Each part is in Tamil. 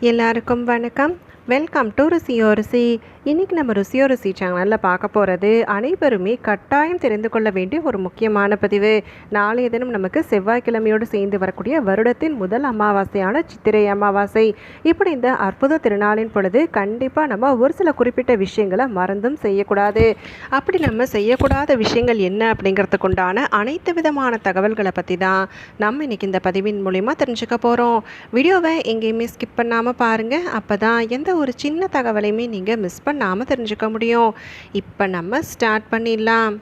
எல்லாருக்கும் வணக்கம். வெல்கம் டு ருசியோ ருசி இன்றைக்கி நம்ம ருசியோ ருசி சேனலில் பார்க்க போகிறது அனைவருமே கட்டாயம் தெரிந்து கொள்ள வேண்டிய ஒரு முக்கியமான பதிவு. நாளைய தினம் நமக்கு செவ்வாய்க்கிழமையோடு சேர்ந்து வரக்கூடிய வருடத்தின் முதல் அமாவாசையான சித்திரை அமாவாசை. இப்படி இந்த அற்புத திருநாளின் பொழுது கண்டிப்பாக நம்ம ஒரு சில குறிப்பிட்ட விஷயங்களை மறந்தும் செய்யக்கூடாது. அப்படி நம்ம செய்யக்கூடாத விஷயங்கள் என்ன அப்படிங்கிறதுக்கு உண்டான அனைத்து விதமான தகவல்களை பற்றி தான் நம்ம இன்னைக்கு இந்த பதிவின் மூலிமா தெரிஞ்சுக்க போகிறோம் வீடியோவை எங்கேயுமே ஸ்கிப் பண்ணாமல் பாருங்கள் அப்போ தான் எந்த ஒரு சின்ன தகவலையுமே நீங்கள் மிஸ் பண்ண நாம் தெரிஞ்சுக்க முடியும். இப்போ நம்ம ஸ்டார்ட் பண்ணிடலாம்.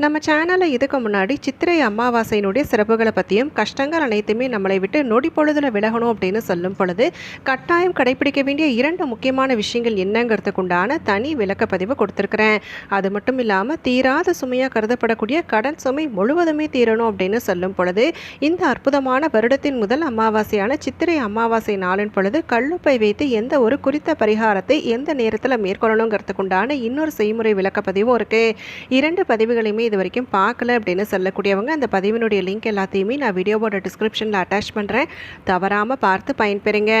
நம்ம சேனலில் இதுக்கு முன்னாடி சித்திரை அமாவாசையினுடைய சிறப்புகளை பற்றியும் கஷ்டங்கள் அனைத்துமே நம்மளை விட்டு நொடி பொழுதில் விலகணும் அப்படின்னு சொல்லும் பொழுது கட்டாயம் கடைபிடிக்க வேண்டிய இரண்டு முக்கியமான விஷயங்கள் என்னங்கிறதுக்கு உண்டான தனி விளக்கப்பதிவு கொடுத்துருக்குறேன். அது மட்டும் இல்லாமல் தீராத சுமையாக கருதப்படக்கூடிய கடன் சுமை முழுவதுமே தீரணும் அப்படின்னு சொல்லும் பொழுது இந்த அற்புதமான வருடத்தின் முதல் அமாவாசையான சித்திரை அமாவாசை நாளின் பொழுது கல்லுப்பை வைத்து எந்த ஒரு குறித்த பரிகாரத்தை எந்த நேரத்தில் மேற்கொள்ளணுங்கிறதுக்கு உண்டான இன்னொரு செய்முறை விளக்கப்பதிவும் இருக்குது இரண்டு பதிவுகளையுமே இது வரைக்கும் பார்க்கல அப்படின்னு சொல்லக்கூடியவங்க அந்த பதிவினுடைய லிங்க் எல்லாத்தையுமே நான் வீடியோவோட டிஸ்கிரிப்ஷனில் அட்டாச் பண்ணுறேன் தவறாமல் பார்த்து பயன்பெறுங்க.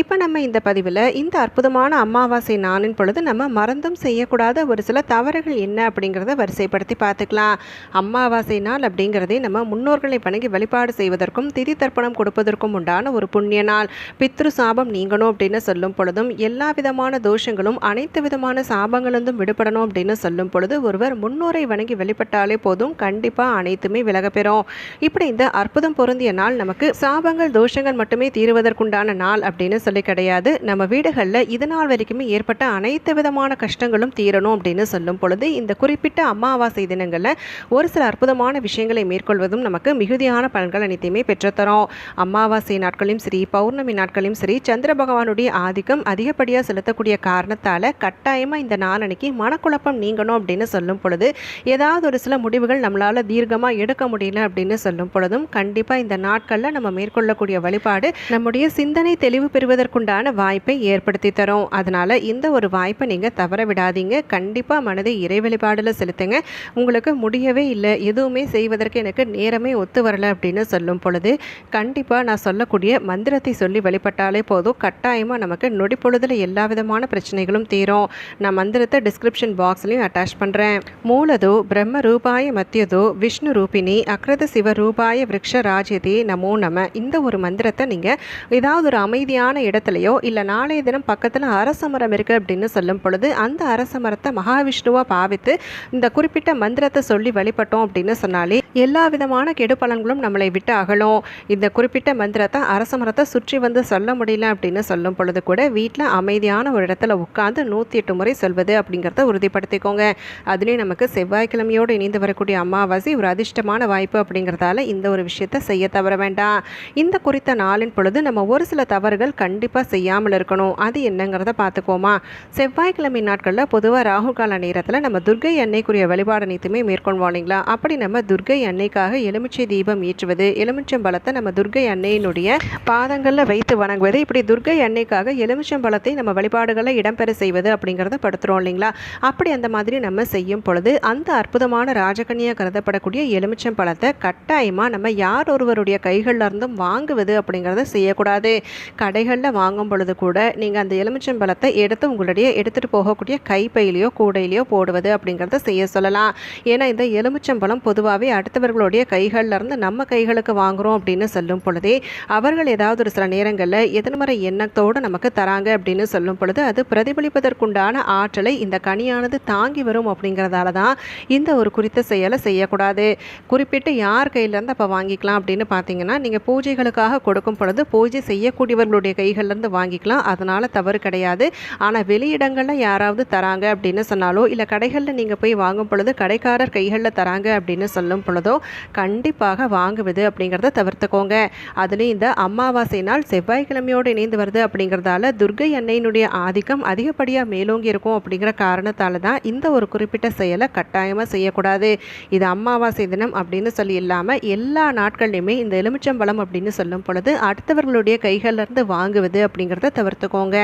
இப்போ நம்ம இந்த பதிவில் இந்த அற்புதமான அமாவாசை நாளின் பொழுது நம்ம மறந்தும் செய்யக்கூடாத ஒரு சில தவறுகள் என்ன அப்படிங்கிறத வரிசைப்படுத்தி பார்த்துக்கலாம். அமாவாசை நாள் அப்படிங்கிறதே நம்ம முன்னோர்களை வணங்கி வழிபாடு செய்வதற்கும் திதி தர்ப்பணம் கொடுப்பதற்கும் உண்டான ஒரு புண்ணிய நாள். பித்ரு சாபம் நீங்கணும் அப்படின்னு சொல்லும் பொழுதும் எல்லா விதமான தோஷங்களும் அனைத்து விதமான சாபங்களிலிருந்தும் விடுபடணும் அப்படின்னு சொல்லும் பொழுது ஒருவர் முன்னோரை வணங்கி வெளிப்பட்டாலே போதும். கண்டிப்பாக அனைத்துமே விலக பெறும் இப்படி இந்த அற்புதம் பொருந்திய நாள் நமக்கு சாபங்கள் தோஷங்கள் மட்டுமே தீருவதற்குண்டான நாள் அப்படின்னு சொல்லி கிடையாது. நம்ம வீடுகளில் இது நாள் வரைக்குமே ஏற்பட்ட அனைத்து விதமான கஷ்டங்களும் தீரணும் அப்படின்னு சொல்லும் பொழுது இந்த குறிப்பிட்ட அமாவாசை தினங்களில் ஒரு சில அற்புதமான விஷயங்களை மேற்கொள்வதும் நமக்கு மிகுதியான பலன்கள் அனைத்தையுமே பெற்றுத்தரும். அமாவாசை நாட்களையும் சரி பௌர்ணமி நாட்களையும் சரி சந்திர பகவானுடைய ஆதிக்கம் அதிகப்படியாக செலுத்தக்கூடிய காரணத்தால் கட்டாயமாக இந்த நாளனைக்கு மனக்குழப்பம் நீங்கணும் அப்படின்னு சொல்லும் பொழுது ஏதாவது ஒரு சில முடிவுகள் நம்மளால் தீர்க்கமாக எடுக்க முடியல அப்படின்னு சொல்லும் பொழுதும் கண்டிப்பாக இந்த நாட்களில் நம்ம மேற்கொள்ளக்கூடிய வழிபாடு நம்முடைய சிந்தனை தெளிவு பெறுவதற்குண்டான வாய்ப்பை ஏற்படுத்தி தரும். அதனால் இந்த ஒரு வாய்ப்பை நீங்கள் தவற விடாதீங்க. கண்டிப்பாக மனதை இறை வழிபாடில் செலுத்துங்க. உங்களுக்கு முடியவே இல்லை எதுவுமே செய்வதற்கு எனக்கு நேரமே ஒத்து வரல அப்படின்னு சொல்லும் பொழுது கண்டிப்பாக நான் சொல்லக்கூடிய மந்திரத்தை சொல்லி வழிபட்டாலே போதும். கட்டாயமாக நமக்கு நொடி பொழுதில் எல்லா விதமான பிரச்சனைகளும் தீரும். நான் மந்திரத்தை டிஸ்கிரிப்ஷன் பாக்ஸ்லையும் அட்டாச் பண்ணுறேன் மூலதோ பிரம்ம ரூபாய மத்தியதோ விஷ்ணு ரூபிணி அக்ரத சிவ ரூபாய விரக்ஷ ராஜ்யதே நமோ நம. இந்த ஒரு மந்திரத்தை நீங்கள் ஏதாவது ஒரு அமைதியான இடத்துலையோ இல்லை நாளைய தினம் பக்கத்தில் அரச மரம் இருக்குது அப்படின்னு சொல்லும் பொழுது அந்த அரச மரத்தை மகாவிஷ்ணுவாக பாவித்து இந்த குறிப்பிட்ட மந்திரத்தை சொல்லி வழிபட்டோம் அப்படின்னு சொன்னாலே எல்லா விதமான கெடு பலன்களும் நம்மளை விட்டு அகலும். இந்த குறிப்பிட்ட மந்திரத்தை அரச மரத்தை சுற்றி வந்து சொல்ல முடியல அப்படின்னு சொல்லும் பொழுது கூட வீட்டில் அமைதியான ஒரு இடத்துல உட்காந்து நூற்றி எட்டு முறை சொல்வது அப்படிங்கிறத உறுதிப்படுத்திக்கோங்க. அதுலேயும் நமக்கு செவ்வாய்க்கிழமையோ இணைந்து வரக்கூடிய அமாவாசை ஒரு அதிர்ஷ்டமான வாய்ப்பு அப்படிங்கிறதால இந்த ஒரு விஷயத்தை செய்ய தவற வேண்டாம். இந்த குறித்த நாளின் பொழுது நம்ம ஒரு சில தவறுகள் கண்டிப்பாக செய்யாமல் இருக்கணும். அது என்னங்கிறத பார்த்துக்கோமா செவ்வாய்க்கிழமை நாட்களில் பொதுவாக ராகுகால நேரத்தில் நம்ம துர்கை அன்னைக்குரிய வழிபாடு அனைத்துமே மேற்கொள்வோம் இல்லைங்களா? அப்படி நம்ம துர்கை அன்னைக்காக எலுமிச்சை தீபம் ஏற்றுவது எலுமிச்சம்பழத்தை நம்ம துர்கை அன்னையினுடைய பாதங்களில் வைத்து வணங்குவது இப்படி துர்கை அன்னைக்காக எலுமிச்சம்பழத்தை நம்ம வழிபாடுகளில் இடம்பெற செய்வது அப்படிங்கிறத படுத்துகிறோம் இல்லைங்களா? அப்படி அந்த மாதிரி நம்ம செய்யும் பொழுது அந்த அற்புதமான ராஜகன்னியாக கருதப்படக்கூடிய எலுமிச்சம்பழத்தை கட்டாயமாக நம்ம யார் ஒருவருடைய கைகளில் இருந்தும் வாங்குவது அப்படிங்கிறத செய்யக்கூடாது. கடைகளில் வாங்கும் பொழுது கூட நீங்கள் அந்த எலுமிச்சம்பழத்தை எடுத்து உங்களுடைய எடுத்துகிட்டு போகக்கூடிய கைப்பையிலையோ கூடையிலையோ போடுவது அப்படிங்கிறத செய்ய சொல்லலாம். ஏன்னா இந்த எலுமிச்சம்பழம் பொதுவாகவே அடுத்தவர்களுடைய கைகளில் இருந்து நம்ம கைகளுக்கு வாங்குகிறோம் அப்படின்னு சொல்லும் பொழுதே அவர்கள் ஏதாவது ஒரு சில நேரங்களில் எதிர்மறை எண்ணத்தோடு நமக்கு தராங்க அப்படின்னு சொல்லும் பொழுது அது பிரதிபலிப்பதற்குண்டான ஆற்றலை இந்த கனியானது தாங்கி வரும் அப்படிங்கிறதால தான் இந்த ஒரு ஒரு குறித்த செயலை செய்யக்கூடாது. குறிப்பிட்டு யார் கையிலேருந்து அப்போ வாங்கிக்கலாம் அப்படின்னு பார்த்தீங்கன்னா நீங்கள் பூஜைகளுக்காக கொடுக்கும் பொழுது பூஜை செய்யக்கூடியவர்களுடைய கைகள்லேருந்து வாங்கிக்கலாம். அதனால் தவறு கிடையாது. ஆனால் வெளியிடங்களில் யாராவது தராங்க அப்படின்னு சொன்னாலோ இல்லை கடைகளில் நீங்கள் போய் வாங்கும் பொழுது கடைக்காரர் கைகளில் தராங்க அப்படின்னு சொல்லும் பொழுதோ கண்டிப்பாக வாங்குவது அப்படிங்கிறத தவிர்த்துக்கோங்க. அதுலேயும் இந்த அமாவாசை நாள் செவ்வாய்க்கிழமையோடு இணைந்து வருது அப்படிங்கிறதால துர்கை அன்னையினுடைய ஆதிக்கம் அதிகப்படியாக மேலோங்கி இருக்கும் அப்படிங்கிற காரணத்தால் தான் இந்த ஒரு குறிப்பிட்ட செயலை கட்டாயமாக செய்யக்கூடாது இது அமாவாசை தினம் அப்படின்னு சொல்லி இல்லாமல் எல்லா நாட்கள்லையுமே இந்த எலுமிச்சம்பழம் அப்படின்னு சொல்லும் பொழுது அடுத்தவர்களுடைய கைகளிலிருந்து வாங்குவது அப்படிங்கிறத தவிர்த்துக்கோங்க.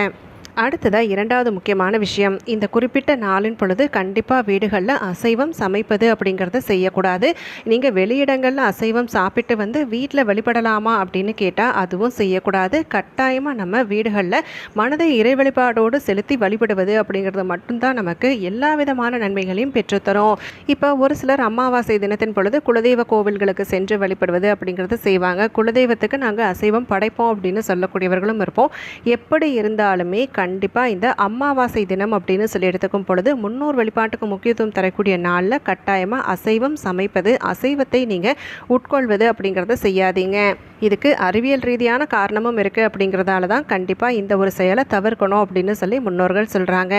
அடுத்ததாக இரண்டாவது முக்கியமான விஷயம். இந்த குறிப்பிட்ட நாளின் பொழுது கண்டிப்பாக வீடுகளில் அசைவம் சமைப்பது அப்படிங்கிறத செய்யக்கூடாது. நீங்கள் வெளியிடங்களில் அசைவம் சாப்பிட்டு வந்து வீட்டில் வழிபடலாமா அப்படின்னு கேட்டால் அதுவும் செய்யக்கூடாது. கட்டாயமாக நம்ம வீடுகளில் மனதை இறை வழிபாடோடு செலுத்தி வழிபடுவது அப்படிங்கிறது மட்டும்தான் நமக்கு எல்லா விதமான நன்மைகளையும் பெற்றுத்தரும். இப்போ ஒரு சிலர் அமாவாசை தினத்தின் பொழுது குலதெய்வ கோவில்களுக்கு சென்று வழிபடுவது அப்படிங்கிறத செய்வாங்க. குலதெய்வத்துக்கு நாங்கள் அசைவம் படைப்போம் அப்படின்னு சொல்லக்கூடியவர்களும் இருப்போம். எப்படி இருந்தாலுமே கண்டிப்பாக இந்த அமாவாசை தினம் அப்படின்னு சொல்லி எடுத்துக்கும் பொழுது முன்னோர் வழிபாட்டுக்கு முக்கியத்துவம் தரக்கூடிய நாளில் கட்டாயமாக அசைவம் சமைப்பது அசைவத்தை நீங்கள் உட்கொள்வது அப்படிங்கிறத செய்யாதீங்க. இதுக்கு அறிவியல் ரீதியான காரணமும் இருக்குது அப்படிங்கிறதால தான் கண்டிப்பாக இந்த ஒரு செயலை தவிர்க்கணும் அப்படின்னு சொல்லி முன்னோர்கள் சொல்கிறாங்க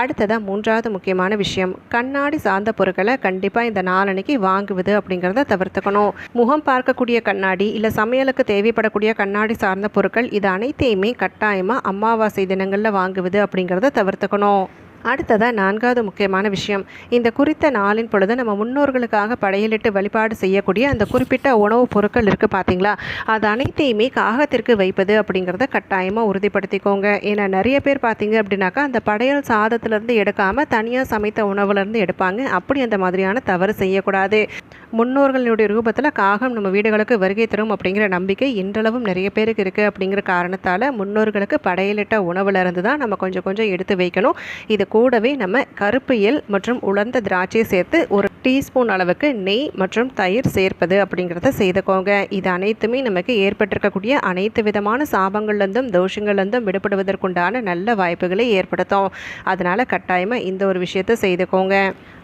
அடுத்ததாக மூன்றாவது முக்கியமான விஷயம். கண்ணாடி சார்ந்த பொருட்களை கண்டிப்பாக இந்த நாளன்னைக்கு வாங்குவது அப்படிங்கிறத தவிர்த்துக்கணும். முகம் பார்க்கக்கூடிய கண்ணாடி இல்லை சமையலுக்கு தேவைப்படக்கூடிய கண்ணாடி சார்ந்த பொருட்கள் இது அனைத்தையுமே கட்டாயமாக அமாவாசை தினங்களில் வாங்குவது அப்படிங்கிறத தவிர்த்துக்கணும். அடுத்ததாக நான்காவது முக்கியமான விஷயம். இந்த குறித்த நாளின் பொழுது நம்ம முன்னோர்களுக்காக படையலிட்டு வழிபாடு செய்யக்கூடிய அந்த குறிப்பிட்ட உணவுப் பொருட்கள் இருக்குது பார்த்தீங்களா அது அனைத்தையுமே காகத்திற்கு வைப்பது அப்படிங்கிறத கட்டாயமாக உறுதிப்படுத்திக்கோங்க. ஏன்னா நிறைய பேர் பார்த்தீங்க அப்படின்னாக்கா அந்த படையல் சாதத்துலேருந்து எடுக்காமல் தனியாக சமைத்த உணவுலேருந்து எடுப்பாங்க. அப்படி அந்த மாதிரியான தவறு செய்யக்கூடாது. முன்னோர்களுடைய ரூபத்தில் காகம் நம்ம வீடுகளுக்கு வருகை தரும் அப்படிங்கிற நம்பிக்கை இன்றளவும் நிறைய பேருக்கு இருக்குது அப்படிங்கிற காரணத்தால் முன்னோர்களுக்கு படையலிட்ட உணவுலேருந்து தான் நம்ம கொஞ்சம் கொஞ்சம் எடுத்து வைக்கணும். இது கூடவே நம்ம கருப்பு எல் மற்றும் உலர்ந்த திராட்சையை சேர்த்து ஒரு டீஸ்பூன் அளவுக்கு நெய் மற்றும் தயிர் சேர்ப்பது அப்படிங்கிறத செய்துக்கோங்க. இது அனைத்துமே நமக்கு ஏற்பட்டிருக்கக்கூடிய அனைத்து விதமான சாபங்கள்லேருந்தும் தோஷங்கள்லேருந்தும் விடுபடுவதற்குண்டான நல்ல வாய்ப்புகளை ஏற்படுத்தும். அதனால் கட்டாயமாக இந்த ஒரு விஷயத்தை செய்துக்கோங்க.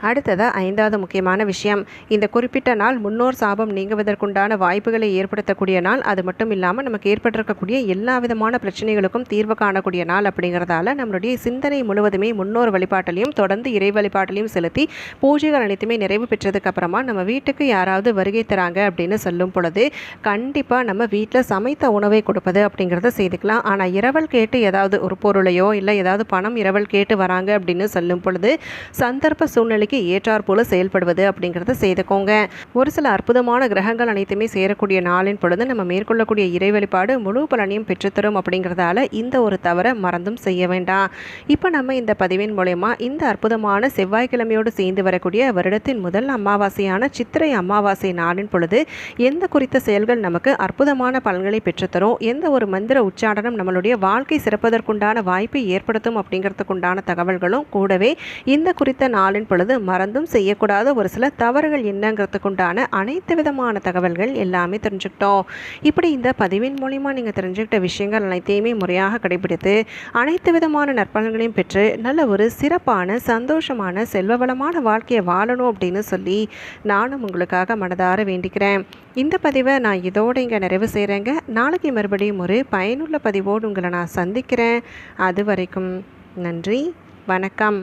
அடுத்ததாக ஐந்தாவது முக்கியமான விஷயம். இந்த குறிப்பிட்ட நாள் முன்னோர் சாபம் நீங்குவதற்குண்டான வாய்ப்புகளை ஏற்படுத்தக்கூடிய நாள். அது மட்டும் இல்லாமல் நமக்கு ஏற்பட்டிருக்கக்கூடிய எல்லா விதமான பிரச்சனைகளுக்கும் தீர்வு காணக்கூடிய நாள் அப்படிங்கிறதால நம்மளுடைய சிந்தனை முழுவதுமே முன்னோர் வழிபாட்டிலையும் தொடர்ந்து இறை வழிபாட்டிலையும் செலுத்தி பூஜைகள் அனைத்துமே நிறைவு பெற்றதுக்கு அப்புறமா நம்ம வீட்டுக்கு யாராவது வருகை தராங்க அப்படின்னு சொல்லும் பொழுது கண்டிப்பாக நம்ம வீட்டில் சமைத்த உணவை கொடுப்பது அப்படிங்கிறத செய்துக்கலாம். ஆனால் இரவல் கேட்டு ஏதாவது ஒரு பொருளையோ இல்லை ஏதாவது பணம் இரவல் கேட்டு வராங்க அப்படின்னு சொல்லும் பொழுது சந்தர்ப்ப சூழ்நிலைக்கு ஏற்றாற் போல செயல்படுவது அப்படிங்கிறத செய்துக்கோங்க. ஒரு சில அற்புதமான கிரகங்கள் அனைத்துமே சேரக்கூடிய நாளின் பொழுது நம்ம மேற்கொள்ளக்கூடிய இறை வழிபாடு முழு பலனையும் பெற்றுத்தரும் அப்படிங்கிறதால இந்த ஒரு தவறை மறந்தும் செய்ய வேண்டாம். இப்போ நம்ம இந்த பதிவின் மூலயமா இந்த அற்புதமான செவ்வாய்க்கிழமையோடு சேர்ந்து வரக்கூடிய வருடத்தின் முதல் அமாவாசையான சித்திரை அமாவாசை நாளின் பொழுது எந்த குறித்த செயல்கள் நமக்கு அற்புதமான பலன்களை பெற்றுத்தரும்? எந்த ஒரு மந்திர உச்சாடனம் நம்மளுடைய வாழ்க்கை சிறப்பதற்குண்டான வாய்ப்பை ஏற்படுத்தும் அப்படிங்கிறதுக்குண்டான தகவல்களும் கூடவே இந்த குறித்த நாளின் பொழுது மறந்தும் செய்யக்கூடாத ஒரு சில தவறுகள் என்னங்கிறதுக்குண்டான அனைத்து விதமான தகவல்கள் எல்லாமே தெரிஞ்சுக்கிட்டோம். இப்படி இந்த பதிவின் மூலிமா நீங்கள் தெரிஞ்சுக்கிட்ட விஷயங்கள் அனைத்தையுமே முறையாக கடைபிடித்து அனைத்து விதமான நற்பலன்களையும் பெற்று நல்ல ஒரு சிறப்பான சந்தோஷமான செல்வ வளமான வாழ்க்கையை வாழணும் அப்படின்னு அப்படின்னு சொல்லி நானும் உங்களுக்காக மனதார வேண்டிக்கிறேன். இந்த பதிவை நான் இதோடு இங்கே நிறைவு செய்கிறேங்க நாளைக்கு மறுபடியும் ஒரு பயனுள்ள பதிவோடு உங்களை நான் சந்திக்கிறேன். அது வரைக்கும் நன்றி வணக்கம்.